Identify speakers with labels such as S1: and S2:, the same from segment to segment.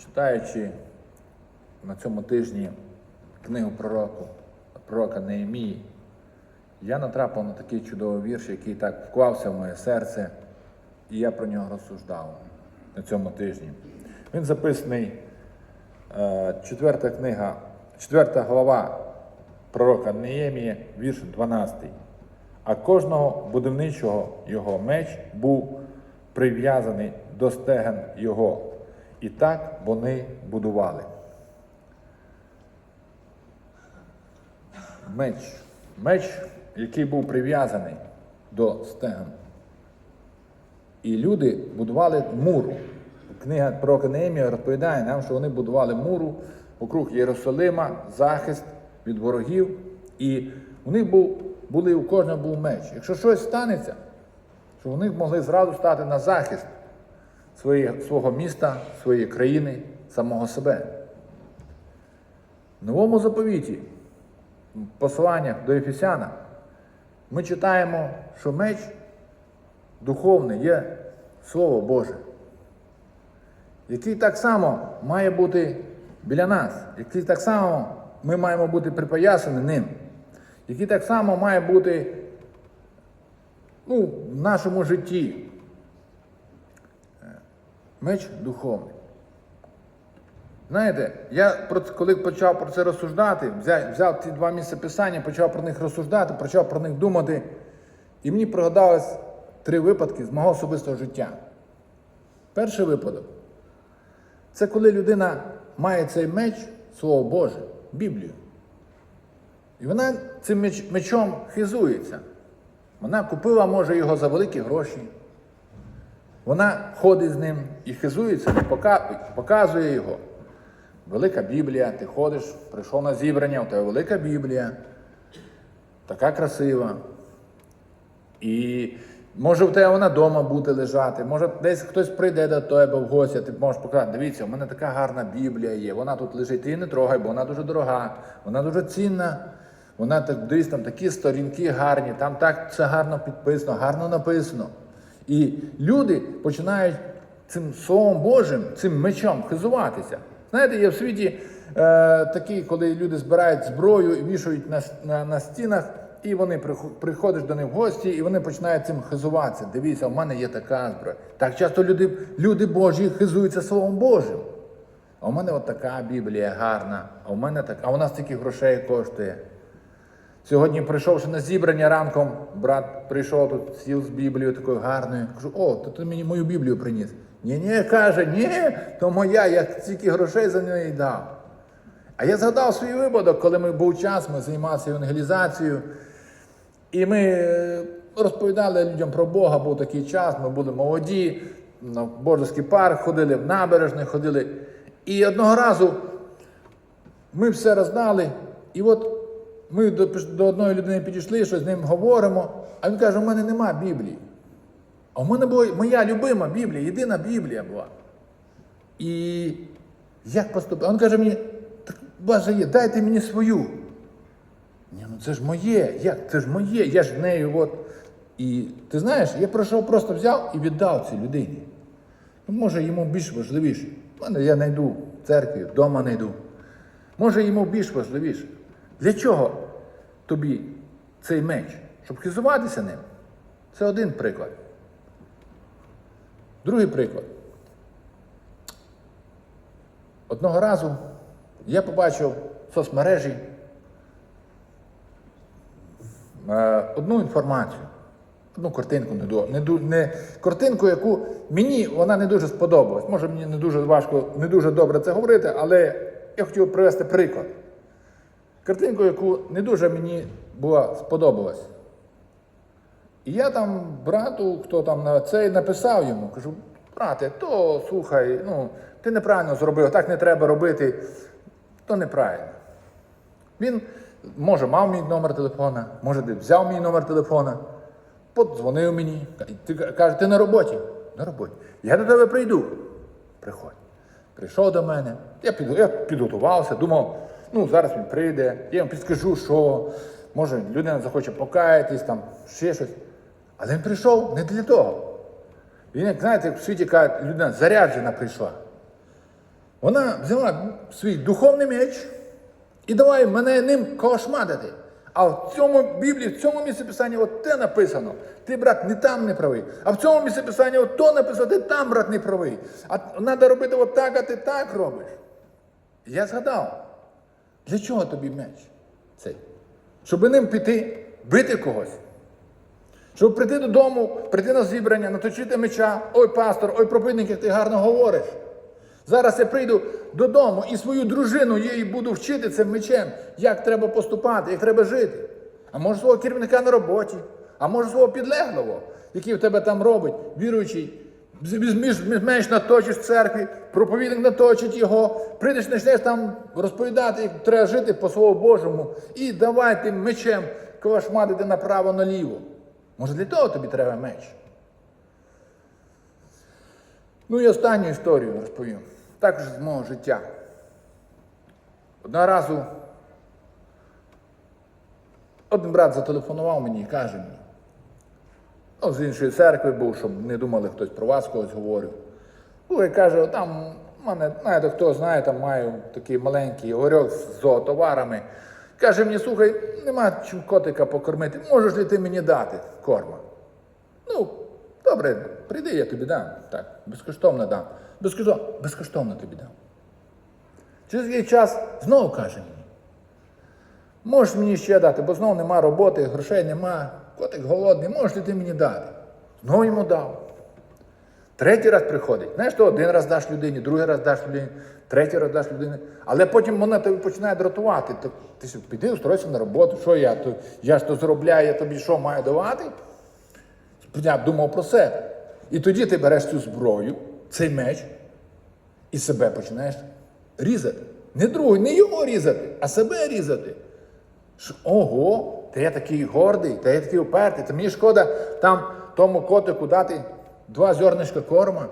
S1: Читаючи на цьому тижні книгу пророку, пророка Неемії, я натрапив на такий чудовий вірш, який так вклався в моє серце, і я про нього розсуждав на цьому тижні. Він записаний, е, четверта книга, четверта глава пророка Неємія, вірш 12. А кожного будівничого його меч був прив'язаний до стеген його. І так вони будували. Меч. Меч, який був прив'язаний до стеген. І люди будували мур. Книга пророка Неемія розповідає нам, що вони будували муру округ Єрусалима, захист від ворогів. І у них був, були, у кожного був меч. Якщо щось станеться, що вони могли зразу стати на захист своє, свого міста, своєї країни, самого себе. В новому заповіті, в посланнях до Ефесяна, ми читаємо, що меч духовний є Слово Боже, який так само має бути біля нас, який так само ми маємо бути припоясані ним, який так само має бути ну, в нашому житті. Меч духовний. Знаєте, я коли почав про це розсуждати, взяв, взяв ці два місця писання, почав про них розсуждати, почав про них думати, і мені пригадалось три випадки з мого особистого життя. Перший випадок це коли людина має цей меч, Слово Боже, Біблію. І вона цим меч- мечом хизується. Вона купила, може, його за великі гроші. Вона ходить з ним і хизується, пока- показує його. Велика Біблія, ти ходиш, прийшов на зібрання, у тебе велика Біблія, така красива. І може в тебе вона вдома буде лежати, може десь хтось прийде до тебе в гості, ти можеш показати, дивіться, у мене така гарна Біблія є, вона тут лежить, ти її не трогай, бо вона дуже дорога, вона дуже цінна. Вона так дивись, там такі сторінки гарні, там так все гарно підписано, гарно написано. І люди починають цим Словом Божим, цим мечом хизуватися. Знаєте, є в світі е, такі, коли люди збирають зброю і вішають на, на, на стінах, і вони приходиш до них в гості, і вони починають цим хизуватися. Дивіться, в мене є така зброя. Так часто люди, люди Божі хизуються Словом Божим. А у мене от така Біблія гарна, а у мене так, а у нас стільки грошей коштує. Сьогодні, прийшовши на зібрання ранком, брат прийшов тут, сів з Біблією такою гарною. Кажу, о, то ти мені мою Біблію приніс. Ні, ні, каже, ні, то моя, я стільки грошей за неї дав. А я згадав свій випадок, коли ми був час, ми займалися евангелізацією. І ми е, розповідали людям про Бога, був такий час, ми були молоді, на Божеський парк ходили, в набережний ходили. І одного разу ми все роздали, і от ми до, до одної людини підійшли, щось з ним говоримо, а він каже, у мене нема Біблії. А у мене була моя любима Біблія, єдина Біблія була. І як поступити? А він каже мені, так у є, дайте мені свою. Ні, ну це ж моє, як? Це ж моє, я ж нею от. І ти знаєш, я прийшов, просто взяв і віддав цій людині. Ну, може, йому більш важливіше. У мене я знайду в церкві, вдома знайду. Може, йому більш важливіше. Для чого тобі цей меч? Щоб хизуватися ним? Це один приклад. Другий приклад. Одного разу я побачив в соцмережі е, одну інформацію, одну картинку, не, не, картинку, яку мені вона не дуже сподобалась. Може, мені не дуже важко, не дуже добре це говорити, але я хотів привести приклад. Картинку, яку не дуже мені була сподобалась. І я там брату, хто там на цей написав йому, кажу, брате, то слухай, ну, ти неправильно зробив, так не треба робити, то неправильно. Він, може, мав мій номер телефона, може, взяв мій номер телефона, подзвонив мені. Ти каже, ти на роботі? На роботі. Я до тебе прийду. Приходь. Прийшов до мене, я, піду, я підготувався, думав, ну зараз він прийде, я йому підскажу, що може людина захоче покаятись, там ще щось. Але він прийшов не для того. Він, як знаєте, в світі кажуть, людина заряджена прийшла. Вона взяла свій духовний меч і давай мене ним кошмадити. А в цьому Біблії, в цьому місці писання от те написано. Ти, брат, не там не правий. А в цьому місці писання от то написано, ти там, брат, не правий. А треба робити от так, а ти так робиш. Я згадав, для чого тобі меч цей? Щоб ним піти, бити когось. Щоб прийти додому, прийти на зібрання, наточити меча, ой, пастор, ой, проповідник, як ти гарно говориш. Зараз я прийду додому і свою дружину їй буду вчити цим мечем, як треба поступати, як треба жити. А може свого керівника на роботі, а може свого підлеглого, який в тебе там робить, віруючий, меч наточиш церкві, проповідник наточить його, прийдеш, почнеш там розповідати, як треба жити по слову Божому, і давай тим мечем квашматити направо-наліво. Може для того тобі треба меч? Ну і останню історію розповім. Також з мого життя. Одного разу один брат зателефонував мені і каже мені, ну, з іншої церкви був, щоб не думали, хтось про вас когось говорив. Ну, і каже, там мене, знаєте, хто знає, там маю такий маленький горьок з зоотоварами. Каже мені, слухай, нема чим котика покормити, можеш ли ти мені дати корма? Ну, добре, прийди, я тобі дам. Так, безкоштовно дам. Безкоштовно, безкоштовно тобі дам. Через який час знову каже мені. Можеш мені ще дати, бо знову нема роботи, грошей нема, котик голодний, можеш ли ти мені дати? Знову йому дав. Третій раз приходить. Знаєш, то один раз даш людині, другий раз даш людині, третій раз даш людині. Але потім вона тебе починає дратувати. То ти ж піди, устройся на роботу, що я? То, я ж то заробляю, я тобі що маю давати? Я думав про себе. І тоді ти береш цю зброю, цей меч, і себе починаєш різати. Не другий, не його різати, а себе різати. Ого, та я такий гордий, та я такий упертий, та мені шкода там тому котику дати два зернишка корма.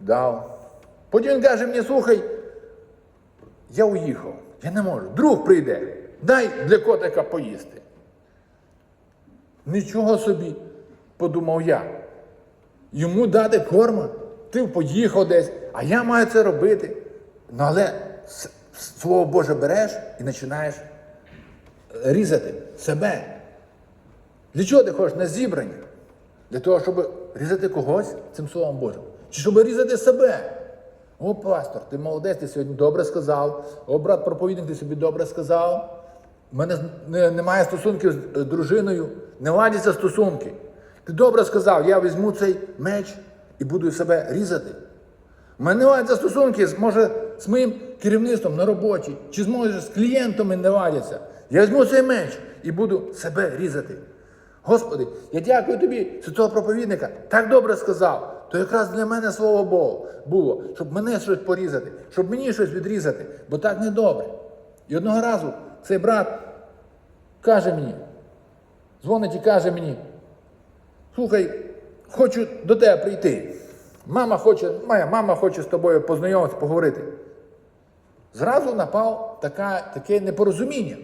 S1: Дав. Потім він каже мені, слухай, я уїхав, я не можу. Друг прийде, дай для котика поїсти. Нічого собі, подумав я. Йому дати корма, ти поїхав десь, а я маю це робити. Ну але слово Боже береш і починаєш різати себе. Для чого ти ходиш на зібрання? Для того, щоб різати когось цим словом Божим. Чи щоб різати себе? О, пастор, ти молодець, ти сьогодні добре сказав. О, брат проповідник, ти собі добре сказав. У мене немає стосунків з е, дружиною, не ладяться стосунки. Ти добре сказав, я візьму цей меч і буду себе різати. У мене не ладяться стосунки, може, з моїм керівництвом на роботі, чи з, може, з клієнтами не ладяться. Я візьму цей меч і буду себе різати. Господи, я дякую тобі, святого проповідника, так добре сказав. То якраз для мене слово Богу було, щоб мене щось порізати, щоб мені щось відрізати, бо так не добре. І одного разу цей брат каже мені, дзвонить і каже мені, слухай, хочу до тебе прийти. Мама хоче, моя мама хоче з тобою познайомитися, поговорити. Зразу напав така, таке непорозуміння.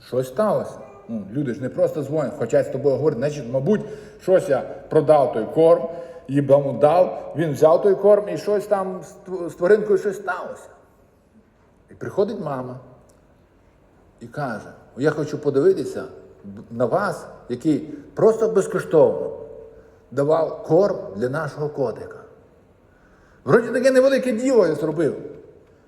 S1: Щось сталося. Ну, люди ж не просто дзвонять, хочуть з тобою говорити, значить, мабуть, щось я продав той корм, їм йому дав, він взяв той корм і щось там з тваринкою щось сталося. І приходить мама і каже: я хочу подивитися на вас, який просто безкоштовно давав корм для нашого котика. Вроді таке невелике діло я зробив.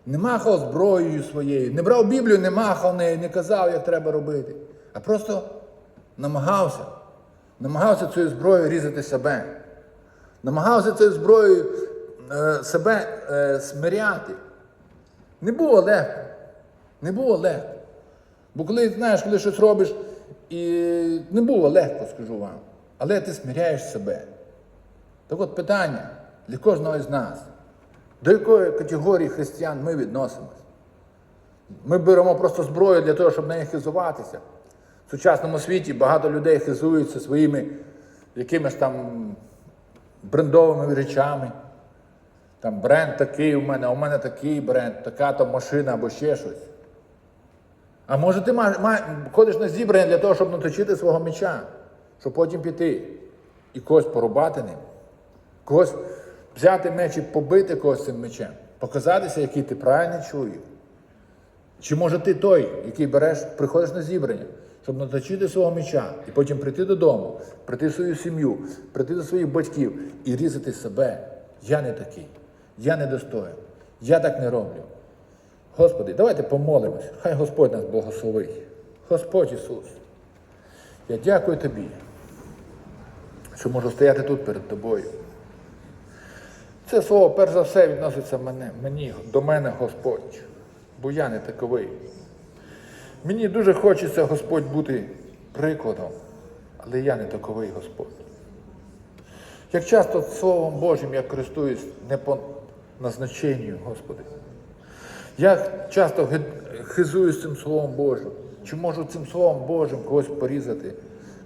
S1: Не махав зброєю своєю, не брав Біблію, не махав нею, не казав, як треба робити. А просто намагався. Намагався цією зброєю різати себе. Намагався цією зброєю е, себе е, смиряти. Не було легко. Не було легко. Бо коли знаєш, коли щось робиш, і не було легко, скажу вам. Але ти смиряєш себе. Так от питання для кожного із нас. До якої категорії християн ми відносимось? Ми беремо просто зброю для того, щоб нею хизуватися. В сучасному світі багато людей хизуються своїми якимись там брендовими речами. Там бренд такий у мене, а у мене такий бренд, така там машина або ще щось. А може ти ма- ма- ходиш на зібрання для того, щоб наточити свого меча, щоб потім піти і когось порубати ним, когось взяти меч і побити когось цим мечем, показатися, який ти правильний чоловік. Чи може ти той, який береш, приходиш на зібрання, щоб наточити свого меча і потім прийти додому, прийти в свою сім'ю, прийти до своїх батьків і різати себе. Я не такий, я не достоин, я так не роблю. Господи, давайте помолимось. Хай Господь нас благословить. Господь Ісус, я дякую Тобі, що можу стояти тут перед Тобою. Це слово, перш за все, відноситься мене, мені, до мене, Господь, бо я не таковий. Мені дуже хочеться, Господь, бути прикладом, але я не таковий Господь. Як часто Словом Божим я користуюсь не по назначенню, Господи. Я часто хизуюсь цим Словом Божим. Чи можу цим Словом Божим когось порізати,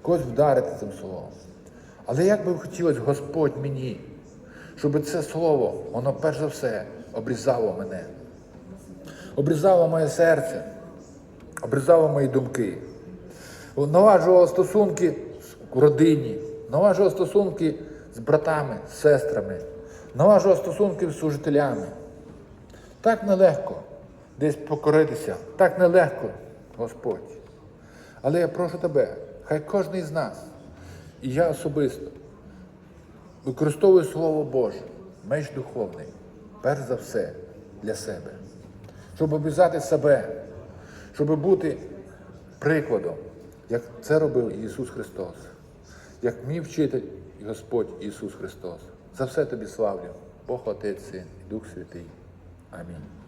S1: когось вдарити цим словом. Але як би хотілося Господь мені, щоб це слово, воно перш за все обрізало мене, обрізало моє серце, обрізало мої думки, наладжувало стосунки в родині, наладжувало стосунки з братами, з сестрами, наладжувало стосунки з служителями. Так нелегко десь покоритися, так нелегко, Господь. Але я прошу тебе, хай кожен із нас, і я особисто, використовую Слово Боже, меч духовний, перш за все для себе, щоб обв'язати себе, щоб бути прикладом, як це робив Ісус Христос, як мій вчитель Господь Ісус Христос. За все тобі славлю, Бог Отець Син і Дух Святий. Амінь.